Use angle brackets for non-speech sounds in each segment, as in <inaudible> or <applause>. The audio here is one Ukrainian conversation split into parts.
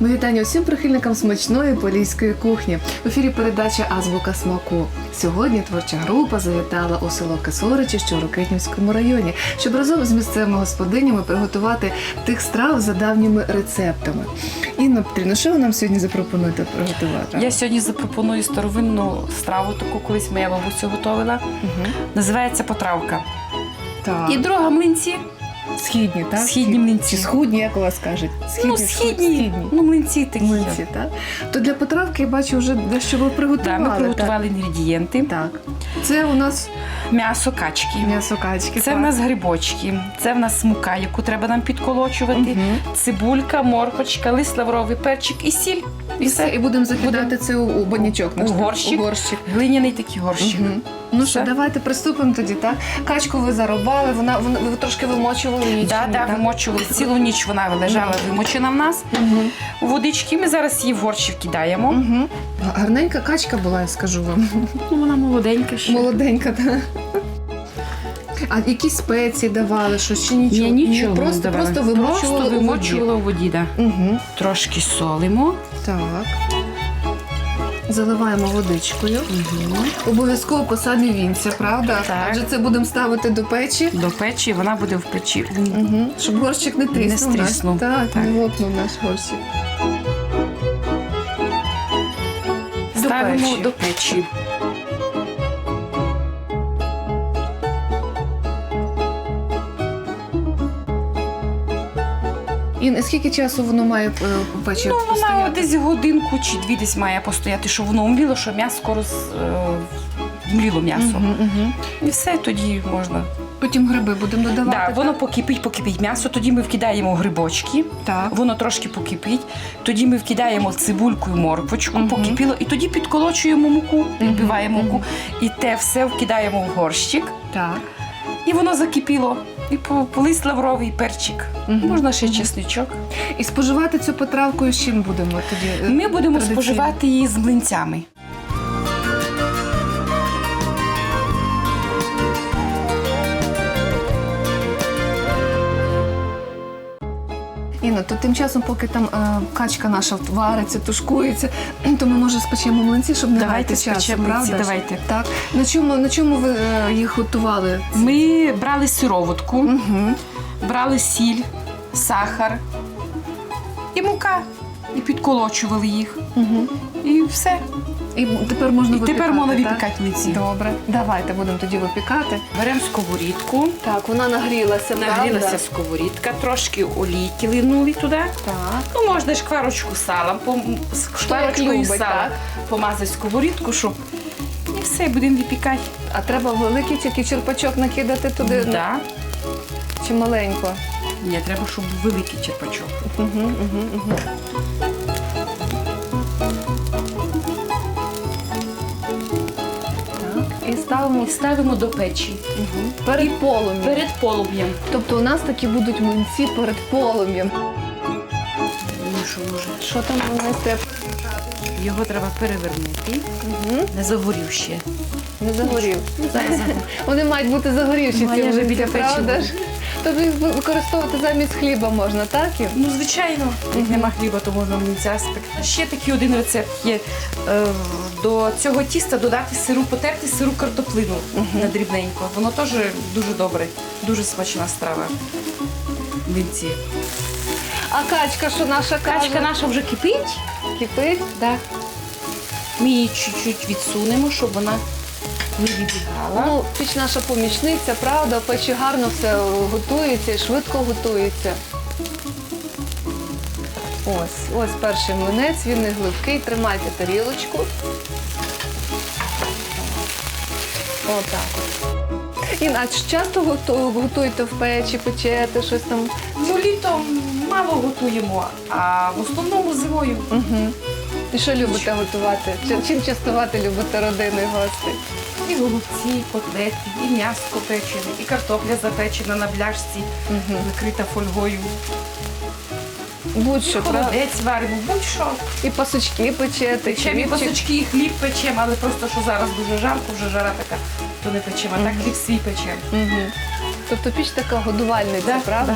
Ми вітання усім прихильникам смачної поліської кухні. В ефірі передача Азбука смаку. Сьогодні творча група завітала у село Кисоричі, що у Рокитнівському районі, щоб разом з місцевими господинями приготувати тих страв за давніми рецептами. Інна Петрівна, що ви нам сьогодні запропонуєте приготувати? Я сьогодні запропоную старовинну страву, таку колись моя бабуся готувала. Угу. Називається потравка. Так. І друга млинці. Східні, так? Східні млинці. Чи схудні, як у вас кажуть? ну, схуд- східні. Ну, млинці такі. Млинці, так? То для потравки я бачу вже дещо ви приготували. Да, ми так? приготували інгредієнти. Так. Це у нас М'ясо качки. м'ясо качки. Це так. в нас грибочки, це в нас мука, яку треба нам підколочувати, Мгм. цибулька, моркочка, лист лавровий перчик і сіль. І все, і будемо закидати Будемо- це у, у банячок. У наш, так? горщик. У горщик. Глиняний такий горщик. Мгм. Ну що, давайте приступимо тоді, так? Качку ви зарубали, вона, вона ви трошки вимочували її. Да, да, так? вимочували цілу ніч. Вона лежала вимочена в нас. У водички ми зараз її в горщик кидаємо. Мгм. Гарненька качка була, я скажу вам. Ну, вона молоденька ще. Молоденька, так. А якісь спеції давали, що чи нічого? Ні, нічого. не Просто, давали. просто вимочували Просто у воді. вимочувала у воді. Да. Угу. Трошки солимо. Так. Заливаємо водичкою. Угу. Обов'язково по самі вінця, правда? Так. Адже це будемо ставити до печі. До печі вона буде в печі. Угу. Щоб горщик не тріснув. Не стріснув. Так, Так. не лопнув наш горщик. До Ставимо печі. до печі. І скільки часу воно має е, у Ну, вона десь годинку чи дві десь має постояти, щоб воно вміло, щоб м'ясо скоро е, м'ясо. Мгм, мгм. І все тоді можна. Потім гриби будемо додавати. Да, воно покипить, покипить м'ясо, тоді ми вкидаємо грибочки, так. воно трошки покипить, тоді ми вкидаємо цибульку і морквочку, Мгм. покипіло, і тоді підколочуємо муку, підбиваємо мгм. муку, і те все вкидаємо в горщик, Так. і воно закипіло. І по- лавровий перчик. Угу. Можна ще чесничок. І споживати цю потравку з чим будемо тоді? е, Ми будемо споживати її з млинцями. Інна, то тим часом, поки там е, качка наша вариться, тушкується, то ми може спечемо млинці, щоб не Давайте гаяти часу, спечемо млинці, правда? ж? давайте. Так. На чому, на чому ви е, їх готували? Ми брали сироватку, Угу. брали сіль, сахар і мука. І підколочували їх. Угу. І все. І тепер можна І випікати, тепер можна так? випікати млинці. Добре, давайте будемо тоді випікати. Беремо сковорідку. Так, вона нагрілася, Нагрілася правда? сковорідка, трошки олійки линули туди. Так. Ну, можна шкварочку сала, шкварочкою сала так? помазати сковорідку, щоб і все, будемо випікати. А треба великий тільки черпачок накидати туди Да. чи маленько? Ні, треба, щоб великий черпачок. Угу, угу, угу. Ставимо ставимо до печі. Угу. перед полум'ям. Перед полум'ям. Тобто у нас такі будуть млинці перед полум'ям. Ну, що там у нас? Його треба перевернути. Угу. Не загорів ще. Не загорів. <laughs> Вони мають бути загорівші Ну, ці вже млинці, правда ж? Тобто їх використовувати замість хліба можна, так? Ну, звичайно, як нема хліба, то можна млинця спекти. Ще такий один рецепт є. До цього тіста додати сиру, потерти сиру картоплину на дрібненько. Воно теж дуже добре, дуже смачна страва. Млинці. А качка, що наша Качка каже? наша вже кипить. кипить? Так. Ми її чуть-чуть відсунемо, щоб вона не відбігала. Ну, піч наша помічниця, правда, печі гарно все готується і швидко готується. Ось, ось перший млинець, він не глибкий. Тримайте тарілочку. Отак. а часто готу- готуєте в печі, печете, щось там? Ну, літом мало готуємо, а в основному зимою. Угу. І що любите готувати? Чи- Чим частувати любите родини і гостей? І голубці, котлети, і м'ясо печене, і картопля запечена на бляшці, Угу. накрита фольгою. Будь-що, правда? Холодець варимо, будь-що. І пасочки печете, Печемо і пасочки, і хліб печемо, але просто що зараз дуже жарко, вже жара така, то не печемо. А так хліб свій печемо. Угу. Тобто піч така годувальниця, Да, правда?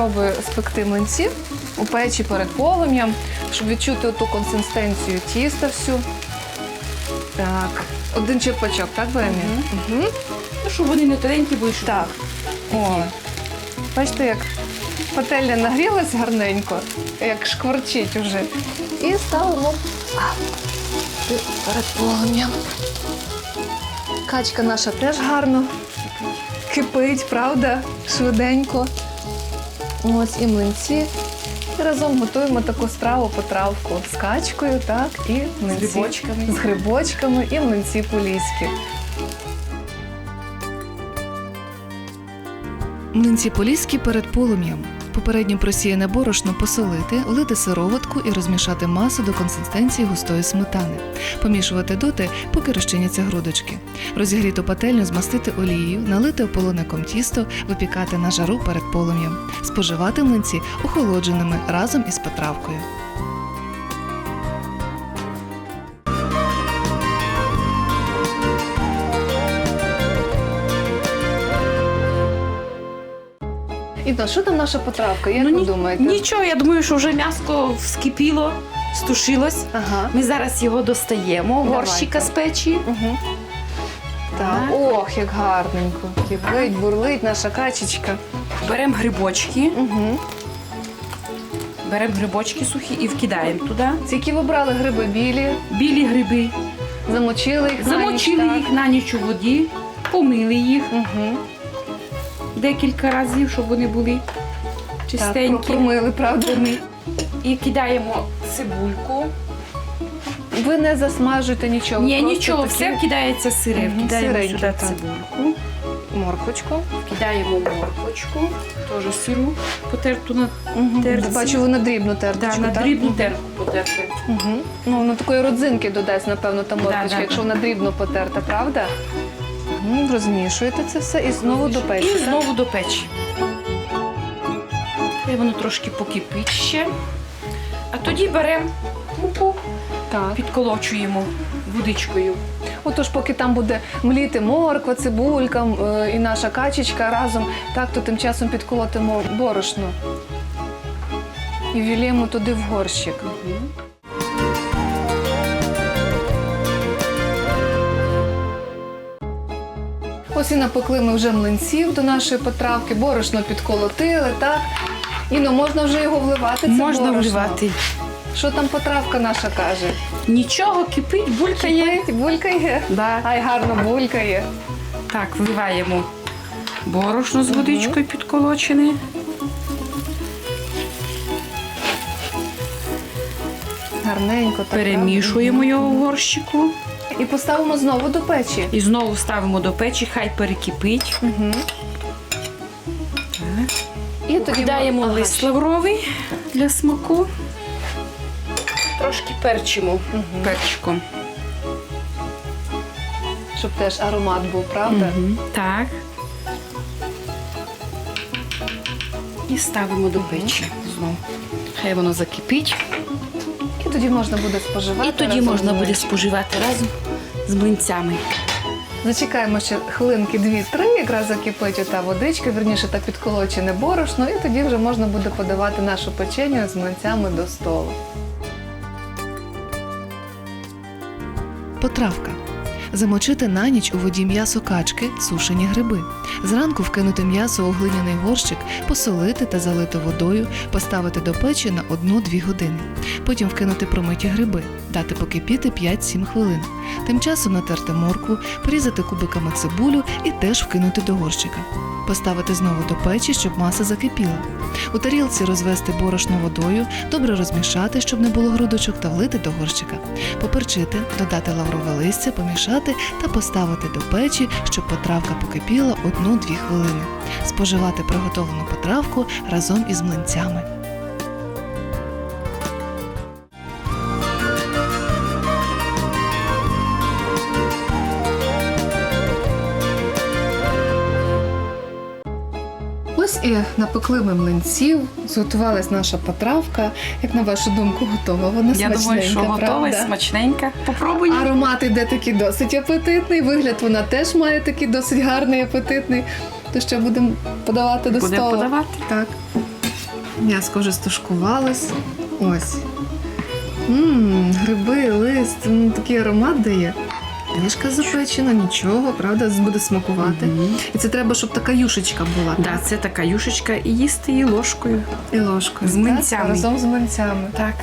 Спробую спекти млинці у печі перед полум'ям, щоб відчути ту консистенцію тіста всю. Так, один черпачок, так, Бемі? Угу. Ну, щоб вони не тоненькі були, щоб Так. О, бачите, як пательня нагрілась гарненько, як шкварчить уже. І ставимо а, перед полум'ям. Качка наша теж гарно кипить, правда? Швиденько. Ось і млинці. І разом готуємо таку страву потравку з качкою, так, і млинці. грибочками. З грибочками і млинці поліські. Млинці поліські перед полум'ям. Попередньо просіяне борошно посолити, влити сироватку і розмішати масу до консистенції густої сметани. Помішувати доти, поки розчиняться грудочки. Розігріту пательню змастити олією, налити ополоником тісто, випікати на жару перед полум'ям. Споживати млинці охолодженими разом із потравкою. І то, що там наша потравка? Як Ну, ви ні- думаєте? Нічого, я думаю, що вже м'яско вскипіло, стушилось. Ага. Ми зараз його достаємо, Давайте. горщика з печі. Угу. Так. Так. Ох, як гарненько. Кипить, бурлить наша качечка. Беремо грибочки, Угу. беремо грибочки сухі і вкидаємо туди. Ці які ви брали гриби білі, Білі гриби. замочили їх. Замочили їх на ніч у воді, помили їх Угу. Декілька разів, щоб вони були Так, чистенькі. промили, правда? Ми- І кидаємо цибульку. Ви не засмажуєте нічого. Ні, нічого, такі все вкидається сире. Мгм, Вкидаємо сюди так. цибульку, Морквочку. вкидаємо морквочку, теж сиру потерту на, Угу. Терці. Бачу, ви на дрібну да, терточку, на так? дрібну терку потерти. Угу. Ну, воно такої родзинки додасть, напевно, та морквочка, да, якщо вона дрібно потерта, правда? Угу. Розмішуєте це все і знову до печі. І так? знову до печі. І воно трошки покипить ще. А тоді беремо муку, Так. підколочуємо водичкою. Отож, поки там буде мліти морква, цибулька е, і наша качечка разом, так то тим часом підколотимо борошно і вілємо туди в горщик. Ось і напекли ми вже млинців до нашої потравки, борошно підколотили, так? Іно, можна вже його вливати? Це Можна борошно? вливати. Що там потравка наша каже? Нічого, кипить, булькає. Кипить, булькає? Да. Ай, гарно булькає. Так, вливаємо борошно з водичкою підколочене. Гарненько. так, Перемішуємо його в горщику. І поставимо знову до печі. І знову ставимо до печі, хай перекипить. Угу. І тоді Кидаємо ага, лист лавровий для смаку. Трошки перчимо Мгм. перчиком. Щоб теж аромат був, правда? Мгм. Так. І ставимо до печі знову. Хай воно закипить. І тоді можна буде споживати. І тоді разом можна буде споживати разом з млинцями. Зачекаємо ще хвилинки дві-три, якраз закипить ота водичка, вірніше та підколочене борошно, і тоді вже можна буде подавати нашу печеню з млинцями до столу. Потравка. Замочити на ніч у воді м'ясо качки, сушені гриби. Зранку вкинути м'ясо у глиняний горщик, посолити та залити водою, поставити до печі на 1-2 години. Потім вкинути промиті гриби, дати покипіти 5-7 хвилин. Тим часом натерти моркву, порізати кубиками цибулю і теж вкинути до горщика. Поставити знову до печі, щоб маса закипіла. У тарілці розвести борошно водою, добре розмішати, щоб не було грудочок, та влити до горщика. Поперчити, додати лаврове листя, помішати та поставити до печі, щоб потравка покипіла 1-2 хвилини. Споживати приготовлену потравку разом із млинцями. І напекли ми млинців, зготувалась наша потравка. Як на вашу думку, готова? Вона Я думаю, що готова, правда? смачненька. Попробуй. Аромат іде такий досить апетитний. Вигляд вона теж має такий досить гарний, апетитний. То що будемо подавати до Будемо столу? подавати. Так. М'яско вже стушкувалось. Ось. Мм, гриби, лист, м, такий аромат дає. Ніжка запечена, нічого, правда, буде смакувати. Мгм. І це треба, щоб така юшечка була. Да, це така юшечка і їсти її ложкою. І ложкою. З так? Разом з млинцями. Так.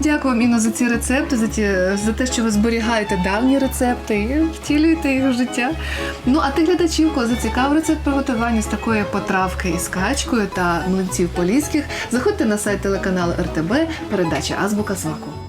Дякую вам, Інно, за ці рецепти, за, ті, за те, що ви зберігаєте давні рецепти і втілюєте їх в життя. Ну, а ти глядачів, кого зацікавив рецепт приготування з такої потравки із качкою та млинців поліських, заходьте на сайт телеканалу РТБ, передача Азбука Смаку.